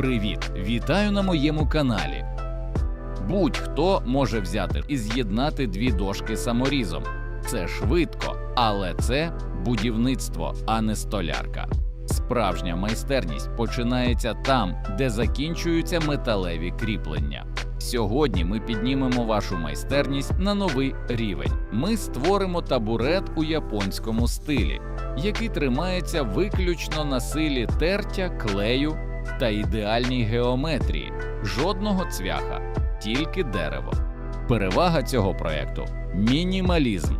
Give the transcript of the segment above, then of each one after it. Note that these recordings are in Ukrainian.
Привіт! Вітаю на моєму каналі. Будь-хто може взяти і з'єднати дві дошки саморізом. Це швидко, але це будівництво, а не столярка. Справжня майстерність починається там, де закінчуються металеві кріплення. Сьогодні ми піднімемо вашу майстерність на новий рівень. Ми створимо табурет у японському стилі, який тримається виключно на силі тертя, клею та ідеальній геометрії, жодного цвяха, тільки дерево. Перевага цього проекту мінімалізм.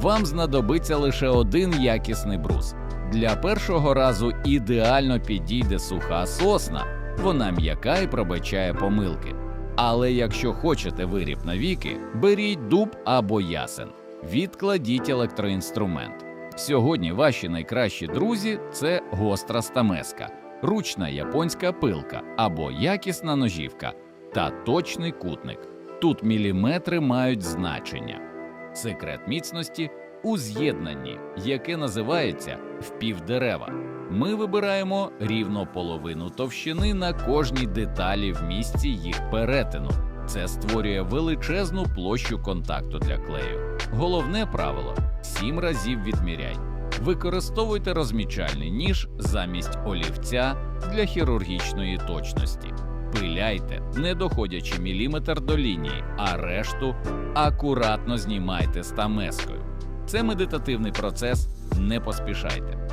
Вам знадобиться лише один якісний брус. Для першого разу ідеально підійде суха сосна, вона м'яка і пробачає помилки. Але якщо хочете виріб навіки, беріть дуб або ясен, відкладіть електроінструмент. Сьогодні ваші найкращі друзі це гостра стамеска, ручна японська пилка або якісна ножівка та точний кутник. Тут міліметри мають значення. Секрет міцності у з'єднанні, яке називається впівдерева. Ми вибираємо рівно половину товщини на кожній деталі в місці їх перетину. Це створює величезну площу контакту для клею. Головне правило: сім разів відміряй. Використовуйте розмічальний ніж замість олівця для хірургічної точності. Пиляйте, не доходячи міліметр до лінії, а решту акуратно знімайте стамескою. Це медитативний процес, не поспішайте.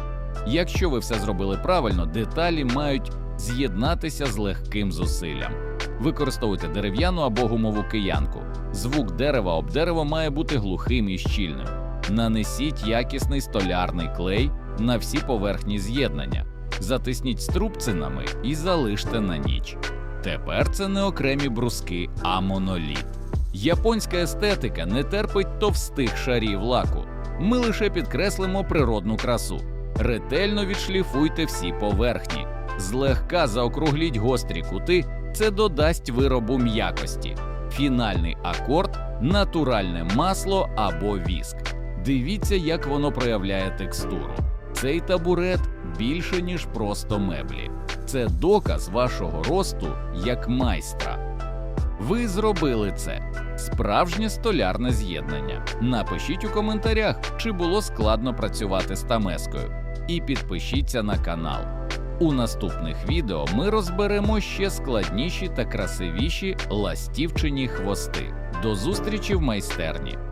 Якщо ви все зробили правильно, деталі мають з'єднатися з легким зусиллям. Використовуйте дерев'яну або гумову киянку. Звук дерева об дерево має бути глухим і щільним. Нанесіть якісний столярний клей на всі поверхні з'єднання, затисніть струбцинами і залиште на ніч. Тепер це не окремі бруски, а моноліт. Японська естетика не терпить товстих шарів лаку. Ми лише підкреслимо природну красу. Ретельно відшліфуйте всі поверхні, злегка заокругліть гострі кути, це додасть виробу м'якості. Фінальний акорд натуральне масло або віск. Дивіться, як воно проявляє текстуру. Цей табурет більше, ніж просто меблі. Це доказ вашого росту як майстра. Ви зробили це. Справжнє столярне з'єднання. Напишіть у коментарях, чи було складно працювати з тамескою, і підпишіться на канал. У наступних відео ми розберемо ще складніші та красивіші ластівчині хвости. До зустрічі в майстерні!